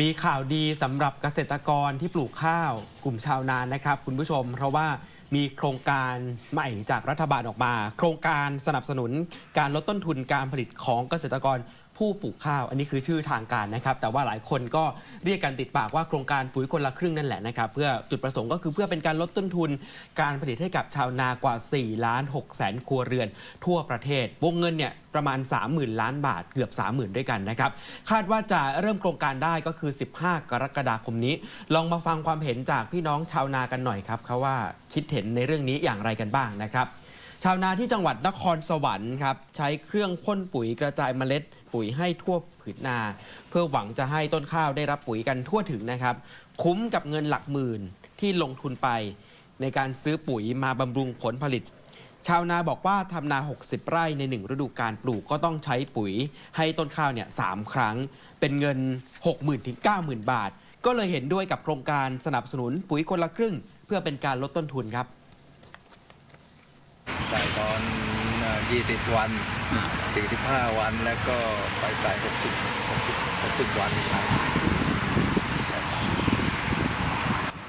มีข่าวดีสำหรับเกษตรกรที่ปลูกข้าวกลุ่มชาวนานนะครับ คุณผู้ชม เพราะว่ามีโครงการใหม่จากรัฐบาลออกมา โครงการสนับสนุนการลดต้นทุนการผลิตของเกษตรกร ผู้ปลูกข้าว อันนี้คือชื่อทางการนะครับ แต่ว่าหลายคนก็เรียกกันติดปากว่าโครงการปุ๋ยคนละครึ่งนั่นแหละนะครับ เพื่อจุดประสงค์ก็คือเพื่อเป็นการลดต้นทุน การผลิตให้กับชาวนากว่า4ล้าน6แสนครัวเรือน ทั่วประเทศ วงเงินเนี่ยประมาณ 30,000 ล้านบาทเกือบ 30,000 ด้วยกันนะครับ คาดว่าจะเริ่มโครงการได้ก็คือ 15 กรกฎาคมนี้ ลองมาฟังความเห็นจากพี่น้องชาวนากันหน่อยครับเขาว่าคิดเห็นในเรื่องนี้อย่างไรกันบ้างนะครับ ชาวนาที่จังหวัดนครสวรรค์ครับใช้เครื่องพ่นปุ๋ยกระจายเมล็ด ปุ๋ยให้ทั่วผืนนา เพื่อหวังจะให้ต้นข้าวได้รับปุ๋ยกันทั่วถึงนะครับ คุ้มกับเงินหลักหมื่นที่ลงทุนไป ในการซื้อปุ๋ยมาบำรุงผลผลิต ชาวนาบอกว่าทำนา 60 ไร่ในหนึ่งฤดูการปลูกก็ต้องใช้ปุ๋ย ให้ต้นข้าวเนี่ยสามครั้ง เป็นเงิน 60,000ถึง90,000 บาท ก็เลยเห็นด้วยกับโครงการสนับสนุนปุ๋ยคนละครึ่ง เพื่อเป็นการลดต้นทุนครับใส่ตอน เอ่อ20วัน45วันแล้วก็ไปใส่60 60 60วันอีกครั้ง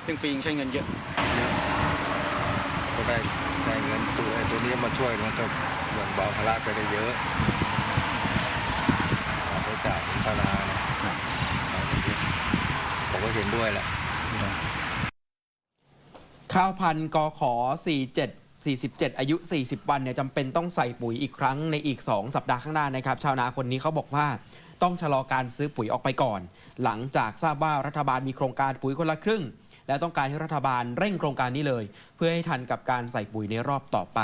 ซึ่งปียังใช้เงินเยอะเยอะก็ได้ได้เงินตัวไอ้ตัวนี้มาช่วยมันก็เหมือนเบาภาระไปได้เยอะค่าใช้จ่ายของธนาเนี่ยผมก็เห็นด้วยแหละข้าวพันธุ์กขอ47 47 อายุ 40 วันเนี่ยจำเป็นต้องใส่ปุ๋ยอีกครั้งในอีก 2 สัปดาห์ข้างหน้านะครับ ชาวนาคนนี้เขาบอกว่าต้องชะลอการซื้อปุ๋ยออกไปก่อน หลังจากทราบว่ารัฐบาลมีโครงการปุ๋ยคนละครึ่ง และต้องการให้รัฐบาลเร่งโครงการนี้เลย เพื่อให้ทันกับการใส่ปุ๋ยในรอบต่อไป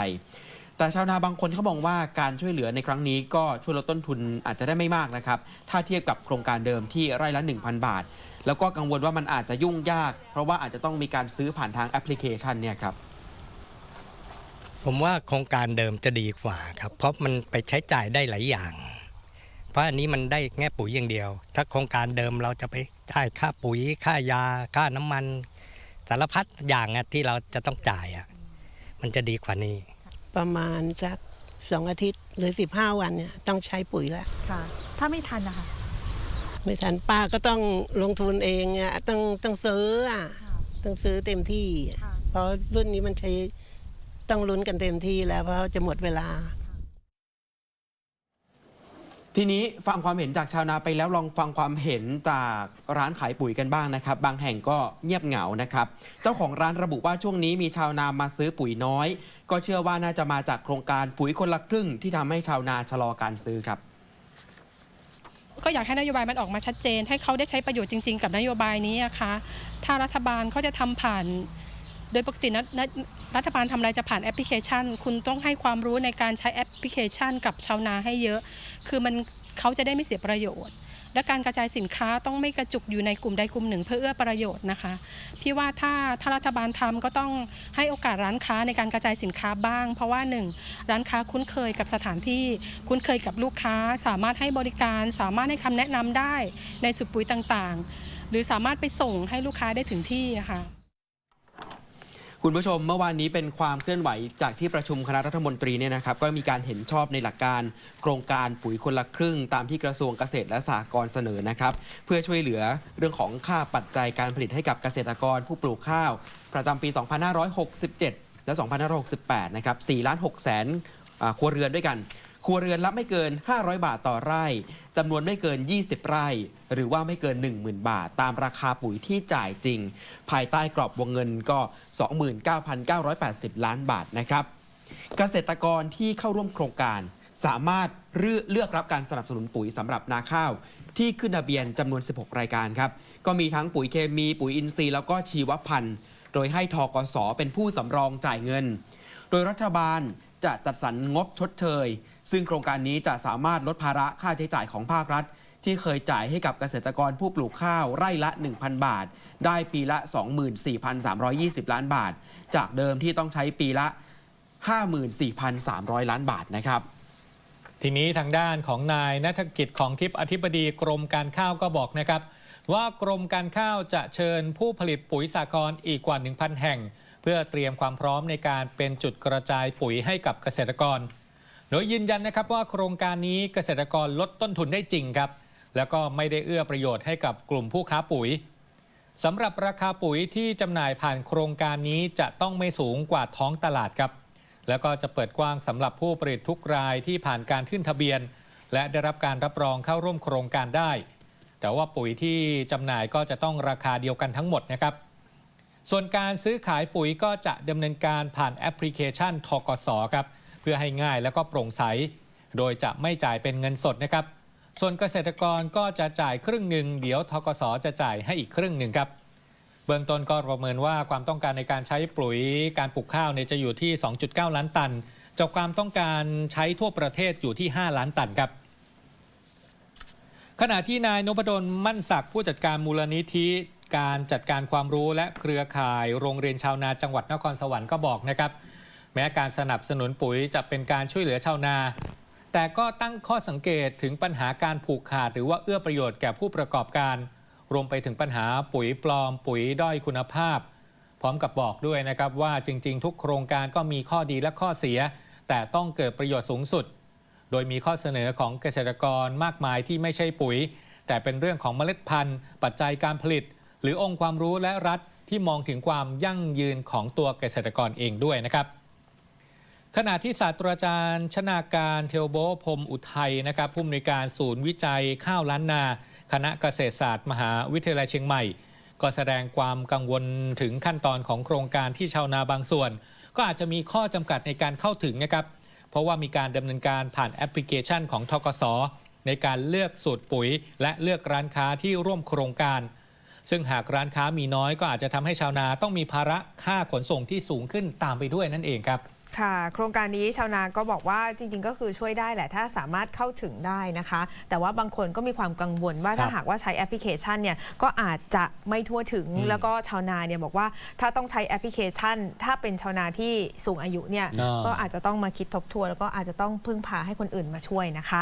แต่ชาวนาบางคนเขามองว่าการช่วยเหลือในครั้งนี้ก็ช่วยลดต้นทุนอาจจะได้ไม่มากนะครับ ถ้าเทียบกับโครงการเดิมที่ไร่ละ 1,000 บาท แล้วก็กังวลว่ามันอาจจะยุ่งยาก เพราะว่าอาจจะต้องมีการซื้อผ่านทางแอปพลิเคชันเนี่ยครับ ผมว่าโครงการเดิมจะดีกว่าครับ เพราะมันไปใช้จ่ายได้หลายอย่าง เพราะอันนี้มันได้แง่ปุ๋ยอย่างเดียว ถ้าโครงการเดิมเราจะไปจ่ายค่าปุ๋ย ค่ายา ค่าน้ำมัน สารพัดอย่างอะที่เราจะต้องจ่ายอะมันจะดีกว่านี้ ประมาณสักสองอาทิตย์หรือ 15 วันเนี่ยต้องใช้ปุ๋ยแล้ว ค่ะ ถ้าไม่ทันนะคะ ไม่ทันป้าก็ต้องลงทุนเองอะต้องต้องซื้ออะ ต้องซื้อเต็มที่ ค่ะ เพราะรุ่นนี้มันใช้ ต้องลุ้นกันเต็มที่แล้วเพราะจะหมดเวลา ทีนี้ฟังความเห็นจากชาวนาไปแล้วลองฟังความเห็นจากร้านขายปุ๋ยกันบ้างนะครับ บางแห่งก็เงียบเหงานะครับ เจ้าของร้านระบุว่าช่วงนี้มีชาวนามาซื้อปุ๋ยน้อย ก็เชื่อว่าน่าจะมาจากโครงการปุ๋ยคนละครึ่ง ที่ทำให้ชาวนาชะลอการซื้อครับก็อยากให้นโยบายมันออกมาชัดเจน ให้เขาได้ใช้ประโยชน์จริง ๆ กับนโยบายนี้นะคะถ้ารัฐบาลเขาจะทำผ่าน โดยปกตินะนะ รัฐบาลทำอะไรจะผ่านแอปพลิเคชัน คุณต้องให้ความรู้ในการใช้แอปพลิเคชัน กับชาวนาให้เยอะ คือมันเขาจะได้ไม่เสียประโยชน์ และการกระจายสินค้าต้องไม่กระจุกอยู่ในกลุ่มใดกลุ่มหนึ่ง เพื่อเอื้อประโยชน์นะคะพี่ว่าถ้าถ้ารัฐบาลทำก็ต้องให้โอกาสร้านค้าในการกระจายสินค้าบ้าง เพราะว่าหนึ่งร้านค้าคุ้นเคยกับสถานที่ คุ้นเคยกับลูกค้า สามารถให้บริการสามารถให้คำแนะนำได้ในสุดปุ๋ยต่างๆ หรือสามารถไปส่งให้ลูกค้าได้ถึงที่ะค่ะ คุณผู้ชมเมื่อวานนี้เป็นความเคลื่อนไหวจากที่ประชุมคณะรัฐมนตรีเนี่ยนะครับก็มีการเห็นชอบในหลักการโครงการปุ๋ยคนละครึ่ง ตามที่กระทรวงเกษตรและสหกรณ์เสนอนะครับ เพื่อช่วยเหลือเรื่องของค่าปัจจัยการผลิตให้กับเกษตรกรผู้ปลูกข้าว ประจำปี 2567 และ 2568 นะครับ4ล้าน6แสนครัวเรือนด้วยกัน ครัวเรือนละไม่เกิน 500 บาทต่อไร่จำนวนไม่เกิน 20 ไร่ หรือว่าไม่เกิน 10,000 บาท ตามราคาปุ๋ยที่จ่ายจริง ภายใต้กรอบวงเงินก็ 29,980 ล้านบาทนะครับ เกษตรกรที่เข้าร่วมโครงการสามารถเลือกเลือกรับการสนับสนุนปุ๋ยสำหรับนาข้าว ที่ขึ้นทะเบียนจำนวน 16 รายการครับ ก็มีทั้งปุ๋ยเคมี ปุ๋ยอินทรีย์แล้วก็ชีวพันธุ์ โดยให้ทกสเป็นผู้สำรองจ่ายเงิน โดยรัฐบาลจะจัดสรรงบชดเชย ซึ่งโครงการนี้จะสามารถลดภาระค่าใช้จ่ายของภาครัฐ ที่เคยจ่ายให้กับเกษตรกรผู้ปลูกข้าวไร่ละ 1,000 บาท ได้ปีละ 24,320 ล้านบาท จากเดิมที่ต้องใช้ปีละ 54,300 ล้านบาทนะครับทีนี้ทางด้านของนายนัฐกิจของทิพย์อธิบดีกรมการข้าวก็บอกนะครับ ว่ากรมการข้าวจะเชิญผู้ผลิตปุ๋ยสากรอีกกว่า 1,000 แห่ง เพื่อเตรียมความพร้อมในการเป็นจุดกระจายปุ๋ยให้กับเกษตรกร โดยยืนยันนะครับว่าโครงการนี้เกษตรกรลดต้นทุนได้จริงครับ แล้วก็ไม่ได้เอื้อประโยชน์ให้กับกลุ่มผู้ค้าปุ๋ยสำหรับราคาปุ๋ยที่จำหน่ายผ่านโครงการนี้จะต้องไม่สูงกว่าท้องตลาดครับ แล้วก็จะเปิดกว้างสำหรับผู้ผลิตทุกรายที่ผ่านการขึ้นทะเบียน และได้รับการรับรองเข้าร่วมโครงการได้ แต่ว่าปุ๋ยที่จำหน่ายก็จะต้องราคาเดียวกันทั้งหมดนะครับ ส่วนการซื้อขายปุ๋ยก็จะดำเนินการผ่านแอปพลิเคชันทกสครับ พื่อให้ง่ายแล้วก็โปร่งใส โดยจะไม่จ่ายเป็นเงินสดนะครับ ส่วนเกษตรกรก็จะจ่ายครึ่งหนึ่งเดี๋ยวทกสจะจ่ายให้อีกครึ่งหนึ่งครับ เบื้องต้นก็ประเมินว่าความต้องการในการใช้ปุ๋ยการปลูกข้าวเนี่ยจะอยู่ที่ 2.9 ล้านตันจากความต้องการใช้ทั่วประเทศอยู่ที่ 5 ล้านตันครับขณะที่นายนพดลมั่นศักดิ์ผู้จัดการมูลนิธิการจัดการความรู้และเครือข่ายโรงเรียนชาวนาจังหวัดนครสวรรค์ก็บอกนะครับ แม้การสนับสนุนปุ๋ยจะเป็นการช่วยเหลือชาวนา แต่ก็ตั้งข้อสังเกตถึงปัญหาการผูกขาด หรือว่าเอื้อประโยชน์แก่ผู้ประกอบการ รวมไปถึงปัญหาปุ๋ยปลอม ปุ๋ยด้อยคุณภาพ พร้อมกับบอกด้วยนะครับว่าจริง ๆ ทุกโครงการก็มีข้อดีและข้อเสีย แต่ต้องเกิดประโยชน์สูงสุด โดยมีข้อเสนอของเกษตรกรมากมายที่ไม่ใช่ปุ๋ย แต่เป็นเรื่องของเมล็ดพันธุ์ ปัจจัยการผลิต หรือองค์ความรู้และรัฐที่มองถึงความยั่งยืนของตัวเกษตรกรเองด้วยนะครับ ขณะที่ศาสตราจารย์ ชนาการเทวโบพรมอุทัยนะครับผู้อำนวยการศูนย์วิจัยข้าวล้านนา คณะเกษตรศาสตร์ มหาวิทยาลัยเชียงใหม่ ก็แสดงความกังวลถึงขั้นตอนของโครงการที่ชาวนาบางส่วน ก็อาจจะมีข้อจำกัดในการเข้าถึงนะครับ เพราะว่ามีการดำเนินการผ่านแอปพลิเคชันของทกส ในการเลือกสูตรปุ๋ย และเลือกร้านค้าที่ร่วมโครงการ ซึ่งหากร้านค้ามีน้อยก็อาจจะทำให้ชาวนาต้องมีภาระค่าขนส่งที่สูงขึ้นตามไปด้วยนั่นเองครับ ค่ะ โครงการนี้ชาวนาก็บอกว่าจริง ๆ ก็คือช่วยได้แหละถ้าสามารถเข้าถึงได้นะคะ แต่ว่าบางคนก็มีความกังวลว่าครับถ้าหากว่าใช้แอปพลิเคชันเนี่ยก็อาจจะไม่ทั่วถึงอืมแล้วก็ชาวนาเนี่ยบอกว่าถ้าต้องใช้แอปพลิเคชัน ถ้าเป็นชาวนาที่สูงอายุเนี่ยอ่าก็อาจจะต้องมาคิดทบทวนแล้วก็อาจจะต้องพึ่งพาให้คนอื่นมาช่วยนะคะ